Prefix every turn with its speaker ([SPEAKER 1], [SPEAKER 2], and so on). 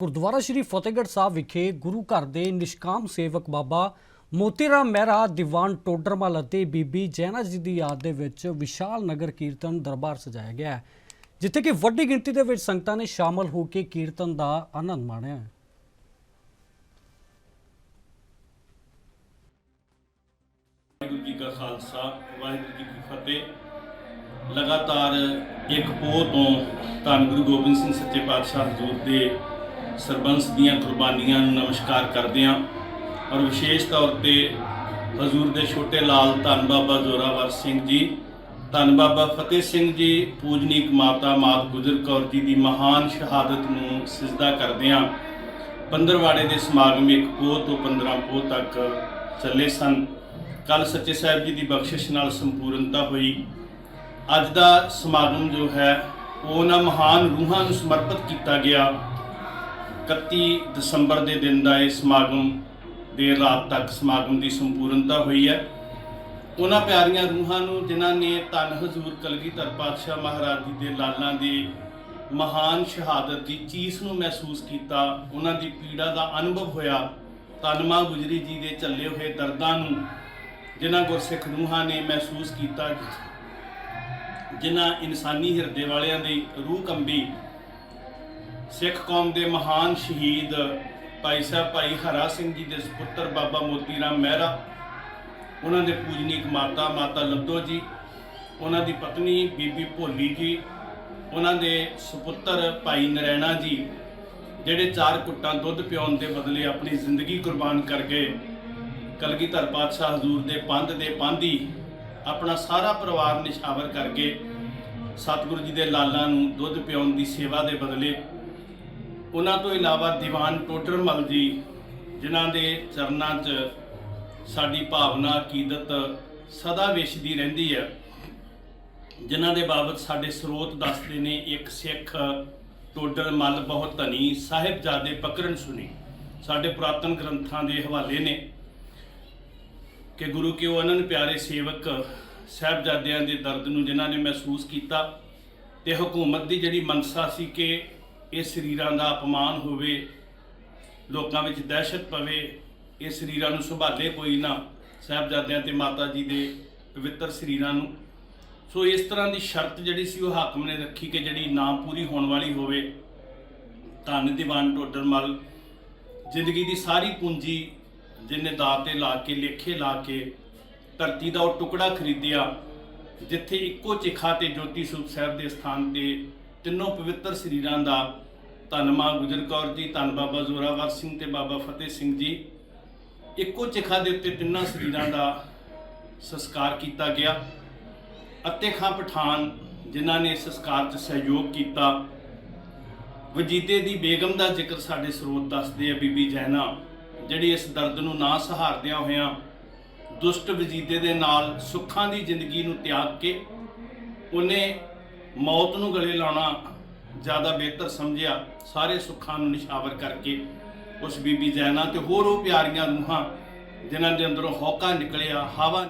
[SPEAKER 1] ਗੁਰਦੁਆਰਾ ਸ਼੍ਰੀ ਫਤਿਹਗੜ੍ਹ ਸਾਹਿਬ ਵਿਖੇ ਗੁਰੂ ਘਰ ਦੇ ਨਿਸ਼ਕਾਮ ਸੇਵਕ ਬਾਬਾ ਮੋਤੀਰਾਮ ਮਹਿਰਾ, ਦੀਵਾਨ ਟੋਡਰਮਲ ਅਤੇ ਬੀਬੀ ਜੈਨਾ ਜੀ ਦੀ ਯਾਦ ਦੇ ਵਿੱਚ ਵਿਸ਼ਾਲ ਨਗਰ ਕੀਰਤਨ ਦਰਬਾਰ ਸਜਾਇਆ ਗਿਆ ਹੈ, ਜਿੱਥੇ ਕਿ ਵੱਡੀ ਗਿਣਤੀ ਦੇ ਵਿੱਚ ਸੰਗਤਾਂ ਨੇ ਸ਼ਾਮਲ ਹੋ ਕੇ ਕੀਰਤਨ ਦਾ ਆਨੰਦ ਮਾਣਿਆ ਹੈ।
[SPEAKER 2] ਵਾਹਿਗੁਰੂ ਜੀ ਕਾ ਖਾਲਸਾ, ਵਾਹਿਗੁਰੂ ਜੀ ਕੀ ਫਤਿਹ। ਲਗਾਤਾਰ ਇੱਕ ਪੋਹ ਤੋਂ ਧੰਨ ਗੁਰੂ ਗੋਬਿੰਦ ਸਿੰਘ ਸੱਚੇ ਪਾਤਸ਼ਾਹ ਹਜ਼ੂਰ ਦੇ ਸਰਬੰਸ ਦੀਆਂ ਕੁਰਬਾਨੀਆਂ ਨੂੰ ਨਮਸਕਾਰ ਕਰਦੇ ਹਾਂ ਔਰ ਵਿਸ਼ੇਸ਼ ਤੌਰ ਤੇ ਹਜ਼ੂਰ ਦੇ ਛੋਟੇ ਲਾਲ ਧੰਨ ਬਾਬਾ ਜ਼ੋਰਾਵਰ ਸਿੰਘ ਜੀ, ਧੰਨ ਬਾਬਾ ਫਤਿਹ ਸਿੰਘ ਜੀ, ਪੂਜਨੀਕ ਮਾਤਾ ਮਾਤ ਗੁਜਰ ਕੌਰ ਜੀ ਦੀ ਮਹਾਨ ਸ਼ਹਾਦਤ ਨੂੰ ਸਿਜਦਾ ਕਰਦੇ ਹਾਂ। ਪੰਦਰਵਾੜੇ ਦੇ ਸਮਾਗਮ ਇੱਕ ਪੋਹ ਤੋਂ 15 ਪੋਹ ਤੱਕ ਚੱਲੇ ਸਨ। ਕੱਲ ਸੱਚੇ ਸਾਹਿਬ ਜੀ ਦੀ ਬਖਸ਼ਿਸ਼ ਨਾਲ ਸੰਪੂਰਨਤਾ ਹੋਈ। ਅੱਜ ਦਾ ਸਮਾਗਮ ਜੋ ਹੈ, ਉਹ ਉਹਨਾਂ ਮਹਾਨ ਰੂਹਾਂ ਨੂੰ ਸਮਰਪਿਤ ਕੀਤਾ ਗਿਆ। 31 ਦਸੰਬਰ ਦੇ ਦਿਨ ਦਾ ਇਹ ਸਮਾਗਮ ਦੇਰ ਰਾਤ ਤੱਕ ਸਮਾਗਮ ਦੀ ਸੰਪੂਰਨਤਾ ਹੋਈ ਹੈ। ਉਹਨਾਂ ਪਿਆਰੀਆਂ ਰੂਹਾਂ ਨੂੰ ਜਿਨ੍ਹਾਂ ਨੇ ਧੰਨ ਹਜ਼ੂਰ ਕਲਗੀਧਰ ਪਾਤਸ਼ਾਹ ਮਹਾਰਾਜ ਜੀ ਦੇ ਲਾਲਾਂ ਦੀ ਮਹਾਨ ਸ਼ਹਾਦਤ ਦੀ ਚੀਸ ਨੂੰ ਮਹਿਸੂਸ ਕੀਤਾ, ਉਹਨਾਂ ਦੀ ਪੀੜਾ ਦਾ ਅਨੁਭਵ ਹੋਇਆ, ਧੰਨ ਮਾਂ ਗੁਜਰੀ ਜੀ ਦੇ ਚੱਲੇ ਹੋਏ ਦਰਦਾਂ ਨੂੰ ਜਿਨ੍ਹਾਂ ਗੁਰਸਿੱਖ ਰੂਹਾਂ ਨੇ ਮਹਿਸੂਸ ਕੀਤਾ, ਜਿਨ੍ਹਾਂ ਇਨਸਾਨੀ ਹਿਰਦੇ ਵਾਲਿਆਂ ਦੀ ਰੂਹ ਕੰਬੀ ਸਿੱਖ ਕੌਮ ਦੇ ਮਹਾਨ ਸ਼ਹੀਦ ਭਾਈ ਸਾਹਿਬ ਭਾਈ ਹਰਾ ਸਿੰਘ ਜੀ ਦੇ ਸੁਪੁੱਤਰ ਬਾਬਾ ਮੋਤੀ ਰਾਮ ਮਹਿਰਾ, ਉਹਨਾਂ ਦੇ ਪੂਜਨੀਕ ਮਾਤਾ ਮਾਤਾ ਲੱਦੋ ਜੀ, ਉਹਨਾਂ ਦੀ ਪਤਨੀ ਬੀਬੀ ਭੋਲੀ ਜੀ, ਉਹਨਾਂ ਦੇ ਸੁਪੁੱਤਰ ਭਾਈ ਨਰੈਣਾ ਜੀ, ਜਿਹੜੇ ਚਾਰ ਕੁੱਟਾਂ ਦੁੱਧ ਪਿਉਣ ਦੇ ਬਦਲੇ ਆਪਣੀ ਜ਼ਿੰਦਗੀ ਕੁਰਬਾਨ ਕਰ ਗਏ। ਕਲਗੀਧਰ ਪਾਤਸ਼ਾਹ ਹਜ਼ੂਰ ਦੇ ਪੰਧ ਦੇ ਪਾਂਧੀ ਆਪਣਾ ਸਾਰਾ ਪਰਿਵਾਰ ਨਿਸ਼ਾਵਰ ਕਰਕੇ ਸਤਿਗੁਰੂ ਜੀ ਦੇ ਲਾਲਾਂ ਨੂੰ ਦੁੱਧ ਪਿਉਣ ਦੀ ਸੇਵਾ ਦੇ ਬਦਲੇ ਉਹਨਾਂ ਤੋਂ ਇਲਾਵਾ ਦੀਵਾਨ ਟੋਡਰਮਲ ਜੀ, ਜਿਨ੍ਹਾਂ ਦੇ ਚਰਨਾਂ 'ਚ ਸਾਡੀ ਭਾਵਨਾ, ਅਕੀਦਤ ਸਦਾ ਵਿਛਦੀ ਰਹਿੰਦੀ ਹੈ, ਜਿਨ੍ਹਾਂ ਦੇ ਬਾਬਤ ਸਾਡੇ ਸਰੋਤ ਦੱਸਦੇ ਨੇ, ਇੱਕ ਸਿੱਖ ਟੋਡਰ ਮੱਲ ਬਹੁਤ ਧਨੀ ਸਾਹਿਬਜ਼ਾਦੇ ਪਕੜਨ ਸੁਣੀ ਸਾਡੇ ਪੁਰਾਤਨ ਗ੍ਰੰਥਾਂ ਦੇ ਹਵਾਲੇ ਨੇ ਕਿ ਗੁਰੂ ਕੇ ਉਹ ਅਨੰਨ ਪਿਆਰੇ ਸੇਵਕ ਸਾਹਿਬਜ਼ਾਦਿਆਂ ਦੇ ਦਰਦ ਨੂੰ ਜਿਨ੍ਹਾਂ ਨੇ ਮਹਿਸੂਸ ਕੀਤਾ ਤੇ ਹਕੂਮਤ ਦੀ ਜਿਹੜੀ ਮਨਸਾ ਸੀ ਕਿ ਇਹ ਸਰੀਰਾਂ ਦਾ ਅਪਮਾਨ ਹੋਵੇ, ਲੋਕਾਂ ਵਿੱਚ ਦਹਿਸ਼ਤ ਪਵੇ, ਇਹ ਸਰੀਰਾਂ ਨੂੰ ਸੰਭਾਲੇ ਕੋਈ ਨਾ। ਸਾਹਿਬਜ਼ਾਦਿਆਂ ਤੇ ਮਾਤਾ ਜੀ ਦੇ ਪਵਿੱਤਰ ਸਰੀਰਾਂ ਨੂੰ। ਸੋ ਇਸ ਤਰ੍ਹਾਂ ਦੀ ਸ਼ਰਤ ਜਿਹੜੀ ਸੀ ਉਹ ਹਾਕਮ ਨੇ ਰੱਖੀ ਕਿ ਜਿਹੜੀ ਨਾ ਪੂਰੀ ਹੋਣ ਵਾਲੀ ਹੋਵੇ, ਧੰਨ, ਦੀਵਾਨ ਟੋਡਰਮਲ ਜ਼ਿੰਦਗੀ ਦੀ ਸਾਰੀ ਪੂੰਜੀ ਜਿਹਨੇ ਦਾਅ ਲਾ ਕੇ, ਲੇਖੇ ਲਾ ਕੇ ਧਰਤੀ ਦਾ ਉਹ ਟੁਕੜਾ ਖਰੀਦਿਆ, ਜਿੱਥੇ ਇੱਕੋ ਚਿਖਾ ਤੇ ਜੋਤੀ ਸੂਪ ਸਾਹਿਬ ਦੇ ਸਥਾਨ ਤੇ ਤਿੰਨੋਂ ਪਵਿੱਤਰ ਸਰੀਰਾਂ ਦਾ ਧੰਨ ਮਾਂ ਗੁਜਰ ਕੌਰ ਜੀ, ਧੰਨ ਬਾਬਾ ਜ਼ੋਰਾਵਰ ਸਿੰਘ ਤੇ ਬਾਬਾ ਫਤਿਹ ਸਿੰਘ ਜੀ। ਇੱਕੋ ਚਿਖਾ ਦੇ ਉੱਤੇ ਤਿੰਨਾਂ ਸਰੀਰਾਂ ਦਾ ਸੰਸਕਾਰ ਕੀਤਾ ਗਿਆ। ਅਤੇ ਖਾਂ ਪਠਾਨ, ਜਿਨ੍ਹਾਂ ਨੇ ਸੰਸਕਾਰ 'ਚ ਸਹਿਯੋਗ ਕੀਤਾ। ਵਜੀਤੇ ਦੀ ਬੇਗਮ ਦਾ ਜ਼ਿਕਰ ਸਾਡੇ ਸਰੋਤ ਦੱਸਦੇ ਆ ਬੀਬੀ ਜੈਨਾ, ਜਿਹੜੀ ਇਸ ਦਰਦ ਨੂੰ ਨਾ ਸਹਾਰਦਿਆਂ ਹੋਇਆਂ ਦੁਸ਼ਟ ਵਜੀਤੇ ਦੇ ਨਾਲ ਸੁੱਖਾਂ ਦੀ ਜ਼ਿੰਦਗੀ ਨੂੰ ਤਿਆਗ ਕੇ ਉਹਨੇ ਮੌਤ ਨੂੰ ਗਲੇ ਲਾਉਣਾ ਜ਼ਿਆਦਾ ਬਿਹਤਰ ਸਮਝਿਆ, ਸਾਰੇ ਸੁੱਖਾਂ ਨੂੰ ਨਿਸ਼ਾਵਰ ਕਰਕੇ। ਉਸ ਬੀਬੀ ਜੈਨਾ ਤੇ ਹੋਰ ਉਹ ਪਿਆਰੀਆਂ ਰੂਹਾਂ ਜਿਨ੍ਹਾਂ ਦੇ ਅੰਦਰੋਂ ਹੌਕਾ ਨਿਕਲਿਆ, ਹਵਾ